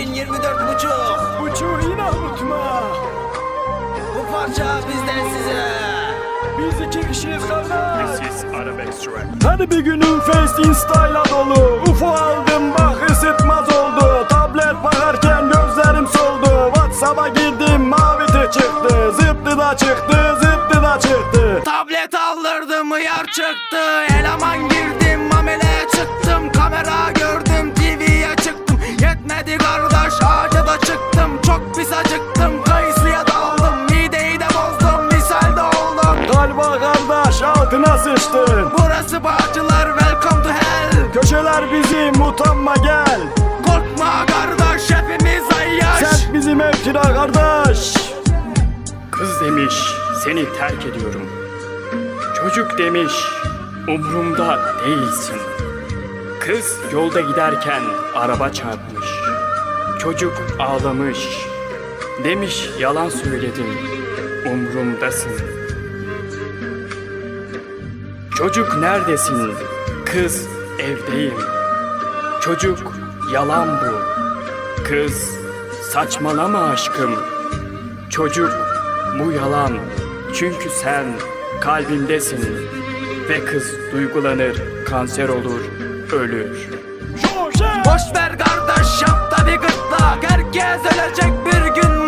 2024 buçuk. Buçuğu yine unutma. Bu parça bizden size. Biz iki kişiyiz kardeş. This is Arab Extract. Her bir günüm Festin style'a dolu. UFO aldım bak ısıtmaz oldu. Tablet bakarken gözlerim soldu. Whatsapp'a girdim mavi te çıktı. Zıptı da çıktı, zıptı da çıktı. Tablet aldırdım, yar çıktı. Eleman altına sıçtın Burası Bağcılar welcome to hell Köşeler bizim utanma gel Korkma kardeş hepimiz ayyaş Sen bizim ev kira kardeş Kız demiş seni terk ediyorum. Çocuk demiş umurumda değilsin. Kız yolda giderken araba çarpmış. Çocuk ağlamış. Demiş yalan söyledim. Umurumdasın. Çocuk neredesin? Kız evdeyim. Çocuk yalan bu. Kız saçmalama aşkım. Çocuk bu yalan. Çünkü sen kalbimdesin. Ve kız duygulanır, kanser olur, ölür. Boş ver kardeş yapta bir gırtlak Herkes ölecek bir gün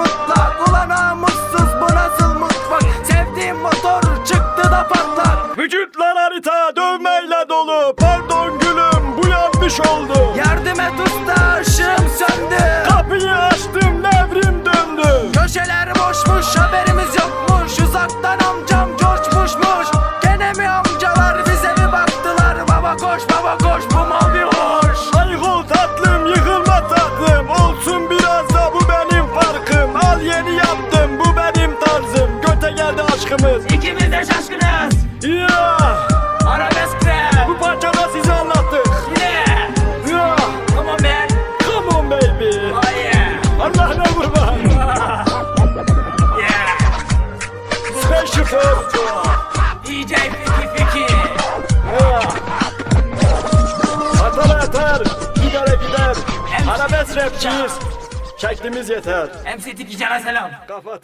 harita dövmeyle dolu. Pardon gülüm bu yanlış oldu. Yardım et usta ışığım söndü. Kapıyı açtım nevrim döndü. Köşeler boşmuş haberimiz yokmuş. Uzaktan amcam coşmuşmuş. Gene mi amcalar bize mi baktılar? Baba koş baba koş bu mal DJ Fiki Fiki Atar atar. Gider. Arabes rapçiyiz. Şeklimiz yeter. MC Tiki Can'a selam. Kapat